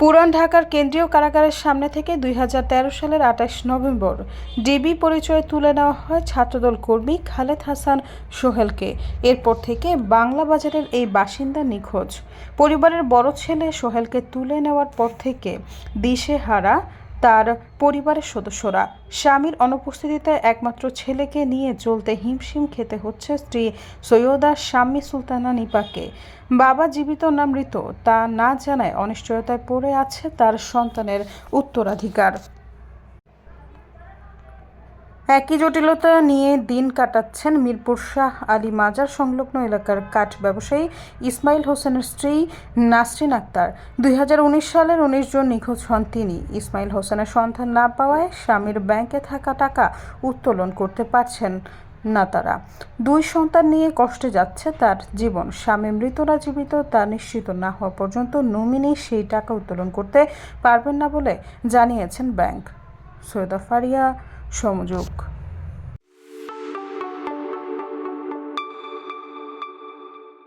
পুরান ঢাকার কেন্দ্রীয় কারাগারের সামনে থেকে দুই হাজার তেরো সালের আঠাশ নভেম্বর ডিবি পরিচয়ে তুলে নেওয়া হয় ছাত্রদল কর্মী খালেদ হাসান সোহেলকে। এরপর থেকে বাংলা বাজারের এই বাসিন্দা নিখোঁজ। পরিবারের বড় ছেলে সোহেলকে তুলে নেওয়ার পর থেকে দিশেহারা তার পরিবারের সদস্যরা। স্বামীর অনুপস্থিতিতে একমাত্র ছেলেকে নিয়ে চলতে হিমশিম খেতে হচ্ছে স্ত্রী সৈয়দা শাম্মী সুলতানা নিপাকে। বাবা জীবিত না মৃত তা না জানায় অনিশ্চয়তায় পড়ে আছে তার সন্তানের উত্তরাধিকার। একই জটিলতা নিয়ে দিন কাটাচ্ছেন মিরপুর শাহ আলী মাজার সংলগ্ন এলাকার কাঠ ব্যবসায়ী ইসমাইল হোসেনের স্ত্রী নাসরিন আক্তার। দুই হাজার উনিশ সালের উনিশ জন নিখোঁজ হন তিনি। ইসমাইল হোসেনের সন্ধান না পাওয়ায় স্বামীর ব্যাংকে থাকা টাকা উত্তোলন করতে পারছেন না তারা। দুই সন্তান নিয়ে কষ্টে যাচ্ছে তার জীবন। স্বামী মৃতরা জীবিত, তা নিশ্চিত না হওয়া পর্যন্ত নমিনি সেই টাকা উত্তোলন করতে পারবেন না বলে জানিয়েছেন ব্যাংক। সৈয়দা ফারিয়া সমযোগ।